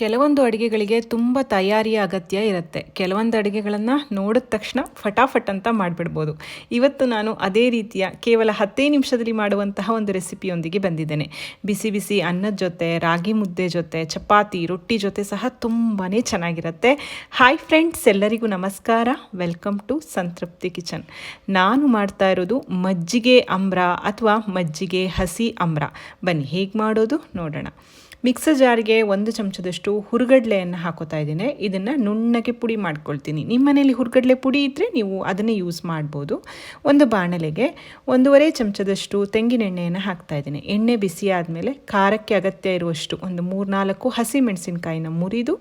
ಕೆಲವೊಂದು ಅಡುಗೆಗಳಿಗೆ ತುಂಬ ತಯಾರಿಯ ಅಗತ್ಯ ಇರುತ್ತೆ. ಕೆಲವೊಂದು ಅಡುಗೆಗಳನ್ನು ನೋಡಿದ ತಕ್ಷಣ ಫಟಾಫಟ್ ಅಂತ ಮಾಡಿಬಿಡ್ಬೋದು. ಇವತ್ತು ನಾನು ಅದೇ ರೀತಿಯ ಕೇವಲ ಹತ್ತೇ ನಿಮಿಷದಲ್ಲಿ ಮಾಡುವಂತಹ ಒಂದು ರೆಸಿಪಿಯೊಂದಿಗೆ ಬಂದಿದ್ದೇನೆ. ಬಿಸಿ ಬಿಸಿ ಅನ್ನದ ಜೊತೆ, ರಾಗಿ ಮುದ್ದೆ ಜೊತೆ, ಚಪಾತಿ, ರೊಟ್ಟಿ ಜೊತೆ ಸಹ ತುಂಬಾ ಚೆನ್ನಾಗಿರುತ್ತೆ. ಹಾಯ್ ಫ್ರೆಂಡ್ಸ್, ಎಲ್ಲರಿಗೂ ನಮಸ್ಕಾರ. Welcome to Santrupti kitchen. ನಾನು ಮಾಡ್ತಾ ಇರೋದು ಮಜ್ಜಿಗೆ ಅಮ್ರ ಅಥವಾ ಮಜ್ಜಿಗೆ ಹಸಿ ಅಮ್ರ ಬನ್ನಿ, ಹೇಗೆ ಮಾಡೋದು ನೋಡೋಣ. ಮಿಕ್ಸರ್ ಜಾರಿಗೆ ಒಂದು ಚಮಚದಷ್ಟು ಹುರುಗಡ್ಲೆಯನ್ನು ಹಾಕೋತಾ ಇದ್ದೀನಿ. ಇದನ್ನು ನುಣ್ಣಗೆ ಪುಡಿ ಮಾಡ್ಕೊಳ್ತೀನಿ. ನಿಮ್ಮ ಮನೇಲಿ ಹುರುಗಡ್ಲೆ ಪುಡಿ ಇದ್ದರೆ ನೀವು ಅದನ್ನೇ ಯೂಸ್ ಮಾಡ್ಬೋದು. ಒಂದು ಬಾಣಲೆಗೆ ಒಂದೂವರೆ ಚಮಚದಷ್ಟು ತೆಂಗಿನೆಣ್ಣೆಯನ್ನು ಹಾಕ್ತಾ ಇದ್ದೀನಿ. ಎಣ್ಣೆ ಬಿಸಿ ಆದಮೇಲೆ ಖಾರಕ್ಕೆ ಅಗತ್ಯ ಇರುವಷ್ಟು ಒಂದು ಮೂರ್ನಾಲ್ಕು ಹಸಿ ಮೆಣಸಿನ್ಕಾಯಿನ ಮುರಿದು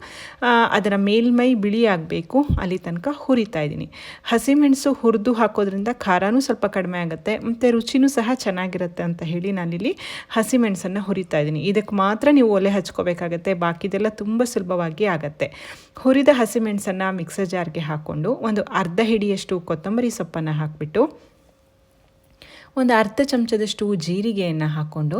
ಅದರ ಮೇಲ್ಮೈ ಬಿಳಿ ಆಗಬೇಕು. ಅಲ್ಲಿ ತನಕ ಹುರಿತಾ ಇದ್ದೀನಿ. ಹಸಿಮೆಣಸು ಹುರಿದು ಹಾಕೋದ್ರಿಂದ ಖಾರನೂ ಸ್ವಲ್ಪ ಕಡಿಮೆ ಆಗುತ್ತೆ. ಮತ್ತು ರುಚಿನೂ ಸಹ ಚೆನ್ನಾಗಿರುತ್ತೆ ಅಂತ ಹೇಳಿ ನಾನಿಲ್ಲಿ ಹಸಿಮೆಣಸನ್ನು ಹುರಿತಾ ಇದ್ದೀನಿ. ಇದಕ್ಕೆ ಮಾತ್ರ ನೀವು ಒಲೆ ಹಚ್ಕೋಬೇಕಾಗತ್ತೆ. ಬಾಕಿದೆಲ್ಲ ತುಂಬ ಸುಲಭವಾಗಿ ಆಗುತ್ತೆ. ಹುರಿದ ಹಸಿಮೆಣಸನ್ನು ಮಿಕ್ಸರ್ ಜಾರ್ಗೆ ಹಾಕ್ಕೊಂಡು ಒಂದು ಅರ್ಧ ಹಿಡಿಯಷ್ಟು ಕೊತ್ತಂಬರಿ ಸೊಪ್ಪನ್ನು ಹಾಕಿಬಿಟ್ಟು ಒಂದು ಅರ್ಧ ಚಮಚದಷ್ಟು ಜೀರಿಗೆಯನ್ನು ಹಾಕ್ಕೊಂಡು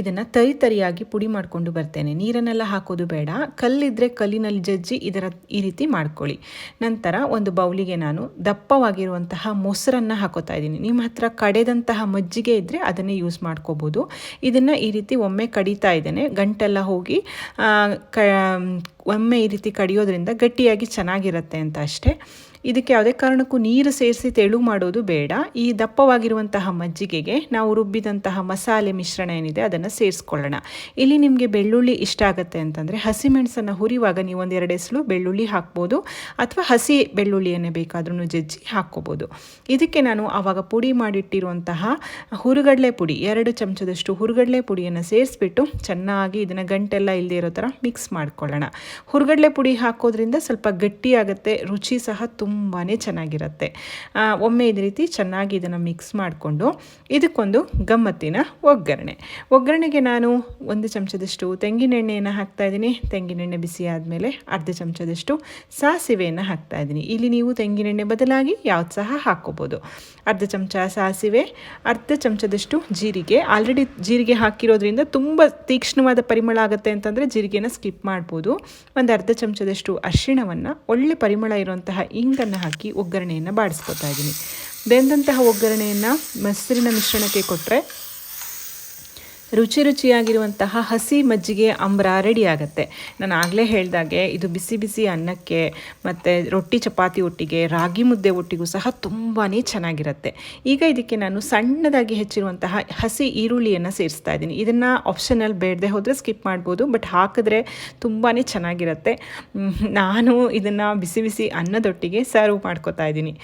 ಇದನ್ನು ತರಿ ತರಿಯಾಗಿ ಪುಡಿ ಮಾಡಿಕೊಂಡು ಬರ್ತೇನೆ. ನೀರನ್ನೆಲ್ಲ ಹಾಕೋದು ಬೇಡ. ಕಲ್ಲಿದ್ದರೆ ಕಲ್ಲಿನಲ್ಲಿ ಜಜ್ಜಿ ಇದರ ಈ ರೀತಿ ಮಾಡ್ಕೊಳ್ಳಿ. ನಂತರ ಒಂದು ಬೌಲಿಗೆ ನಾನು ದಪ್ಪವಾಗಿರುವಂತಹ ಮೊಸರನ್ನು ಹಾಕೋತಾ ಇದ್ದೀನಿ. ನಿಮ್ಮ ಹತ್ರ ಕಡೆದಂತಹ ಮಜ್ಜಿಗೆ ಇದ್ದರೆ ಅದನ್ನೇ ಯೂಸ್ ಮಾಡ್ಕೋಬೋದು. ಇದನ್ನು ಈ ರೀತಿ ಒಮ್ಮೆ ಕಡಿತಾ ಇದ್ದೇನೆ. ಗಂಟೆಲ್ಲ ಹೋಗಿ ಕ ಒಮ್ಮೆ ಈ ರೀತಿ ಕಡಿಯೋದ್ರಿಂದ ಗಟ್ಟಿಯಾಗಿ ಚೆನ್ನಾಗಿರುತ್ತೆ ಅಂತ ಅಷ್ಟೇ. ಇದಕ್ಕೆ ಯಾವುದೇ ಕಾರಣಕ್ಕೂ ನೀರು ಸೇರಿಸಿ ತೆಳು ಮಾಡೋದು ಬೇಡ. ಈ ದಪ್ಪವಾಗಿರುವಂತಹ ಮಜ್ಜಿಗೆಗೆ ನಾವು ರುಬ್ಬಿದಂತಹ ಮಸಾಲೆ ಮಿಶ್ರಣ ಏನಿದೆ ಅದನ್ನು ಸೇರಿಸ್ಕೊಳ್ಳೋಣ. ಇಲ್ಲಿ ನಿಮಗೆ ಬೆಳ್ಳುಳ್ಳಿ ಇಷ್ಟ ಆಗುತ್ತೆ ಅಂತಂದರೆ ಹಸಿಮೆಣಸನ್ನು ಹುರಿಯುವಾಗ ನೀವು ಒಂದು ಎರಡು ಎಸಳು ಬೆಳ್ಳುಳ್ಳಿ ಹಾಕ್ಬೋದು ಅಥವಾ ಹಸಿ ಬೆಳ್ಳುಳ್ಳಿಯನ್ನೇ ಬೇಕಾದ್ರೂ ಜಜ್ಜಿ ಹಾಕ್ಕೋಬೋದು. ಇದಕ್ಕೆ ನಾನು ಆವಾಗ ಪುಡಿ ಮಾಡಿಟ್ಟಿರುವಂತಹ ಹುರುಗಡಲೆ ಪುಡಿ, ಎರಡು ಚಮಚದಷ್ಟು ಹುರುಗಡಲೆ ಪುಡಿಯನ್ನು ಸೇರಿಸ್ಬಿಟ್ಟು ಚೆನ್ನಾಗಿ ಇದನ್ನು ಗಂಟೆಲ್ಲ ಇಲ್ಲದೇ ಇರೋ ಥರ ಮಿಕ್ಸ್ ಮಾಡ್ಕೊಳ್ಳೋಣ. ಹುರುಗಡ್ಲೆ ಪುಡಿ ಹಾಕೋದ್ರಿಂದ ಸ್ವಲ್ಪ ಗಟ್ಟಿಯಾಗುತ್ತೆ, ರುಚಿ ಸಹ ತುಂಬಾ ಚೆನ್ನಾಗಿರುತ್ತೆ. ಒಮ್ಮೆ ಇದೇ ರೀತಿ ಚೆನ್ನಾಗಿ ಇದನ್ನು ಮಿಕ್ಸ್ ಮಾಡಿಕೊಂಡು ಇದಕ್ಕೊಂದು ಗಮ್ಮತ್ತಿನ ಒಗ್ಗರಣೆ. ಒಗ್ಗರಣೆಗೆ ನಾನು ಒಂದು ಚಮಚದಷ್ಟು ತೆಂಗಿನೆಣ್ಣೆಯನ್ನು ಹಾಕ್ತಾ ಇದ್ದೀನಿ. ತೆಂಗಿನೆಣ್ಣೆ ಬಿಸಿ ಆದಮೇಲೆ ಅರ್ಧ ಚಮಚದಷ್ಟು ಸಾಸಿವೆಯನ್ನು ಹಾಕ್ತಾ ಇದ್ದೀನಿ. ಇಲ್ಲಿ ನೀವು ತೆಂಗಿನೆಣ್ಣೆ ಬದಲಾಗಿ ಯಾವ್ದು ಸಹ ಹಾಕ್ಕೋಬೋದು ಅರ್ಧ ಚಮಚ ಸಾಸಿವೆ, ಅರ್ಧ ಚಮಚದಷ್ಟು ಜೀರಿಗೆ. ಆಲ್ರೆಡಿ ಜೀರಿಗೆ ಹಾಕಿರೋದ್ರಿಂದ ತುಂಬ ತೀಕ್ಷ್ಣವಾದ ಪರಿಮಳ ಆಗುತ್ತೆ ಅಂತಂದರೆ ಜೀರಿಗೆನ ಸ್ಕಿಪ್ ಮಾಡ್ಬೋದು. ಒಂದು ಅರ್ಧ ಚಮಚದಷ್ಟು ಅರಿಶಿಣವನ್ನು ಒಳ್ಳೆ ಪರಿಮಳ ಇರುವಂತಹ ಇಂಗನ್ನು ಹಾಕಿ ಒಗ್ಗರಣೆಯನ್ನು ಬಾಡಿಸ್ಕೊತಾ ಇದ್ದೀನಿ. ಬೆಂದಂತಹ ಒಗ್ಗರಣೆಯನ್ನು ಮೊಸರಿನ ಮಿಶ್ರಣಕ್ಕೆ ಕೊಟ್ಟರೆ ರುಚಿ ರುಚಿಯಾಗಿರುವಂತಹ ಹಸಿ ಮಜ್ಜಿಗೆ ಅಂಬ್ರ ರೆಡಿ ಆಗುತ್ತೆ. ನಾನು ಆಗಲೇ ಹೇಳಿದಾಗೆ ಇದು ಬಿಸಿ ಬಿಸಿ ಅನ್ನಕ್ಕೆ ಮತ್ತು ರೊಟ್ಟಿ ಚಪಾತಿ ಒಟ್ಟಿಗೆ, ರಾಗಿ ಮುದ್ದೆ ಒಟ್ಟಿಗೂ ಸಹ ತುಂಬಾ ಚೆನ್ನಾಗಿರುತ್ತೆ. ಈಗ ಇದಕ್ಕೆ ನಾನು ಸಣ್ಣದಾಗಿ ಹೆಚ್ಚಿರುವಂತಹ ಹಸಿ ಈರುಳ್ಳಿಯನ್ನು ಸೇರಿಸ್ತಾ ಇದ್ದೀನಿ. ಇದನ್ನು ಆಪ್ಷನಲ್ ಬೇಡದೆ ಹೋದರೆ ಸ್ಕಿಪ್ ಮಾಡ್ಬೋದು ಬಟ್ ಹಾಕಿದ್ರೆ ತುಂಬಾ ಚೆನ್ನಾಗಿರುತ್ತೆ. ನಾನು ಇದನ್ನು ಬಿಸಿ ಬಿಸಿ ಅನ್ನದೊಟ್ಟಿಗೆ ಸರ್ವ್ ಮಾಡ್ಕೋತಾ ಇದ್ದೀನಿ.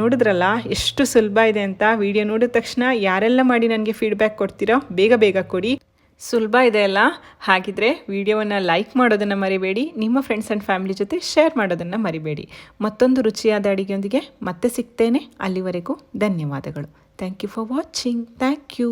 ನೋಡಿದ್ರಲ್ಲ, ಎಷ್ಟು ಸುಲಭ ಇದೆ ಅಂತ ವಿಡಿಯೋ ನೋಡಿದ ತಕ್ಷಣ ಯಾರೆಲ್ಲ ಮಾಡಿ ನನಗೆ ಫೀಡ್ಬ್ಯಾಕ್ ಕೊಡ್ತೀರೋ, ಬೇಗ ಬೇಗ ಬೇಗ ಕೊಡಿ. ಸುಲಭ ಇದೆ ಅಲ್ಲ? ಹಾಗಿದ್ರೆ ವಿಡಿಯೋವನ್ನು ಲೈಕ್ ಮಾಡೋದನ್ನು ಮರಿಬೇಡಿ, ನಿಮ್ಮ ಫ್ರೆಂಡ್ಸ್ ಆ್ಯಂಡ್ ಫ್ಯಾಮಿಲಿ ಜೊತೆ ಶೇರ್ ಮಾಡೋದನ್ನು ಮರಿಬೇಡಿ. ಮತ್ತೊಂದು ರುಚಿಯಾದ ಅಡಿಗೆಯೊಂದಿಗೆ ಮತ್ತೆ ಸಿಗ್ತೇನೆ. ಅಲ್ಲಿವರೆಗೂ ಧನ್ಯವಾದಗಳು. Thank you for watching thank you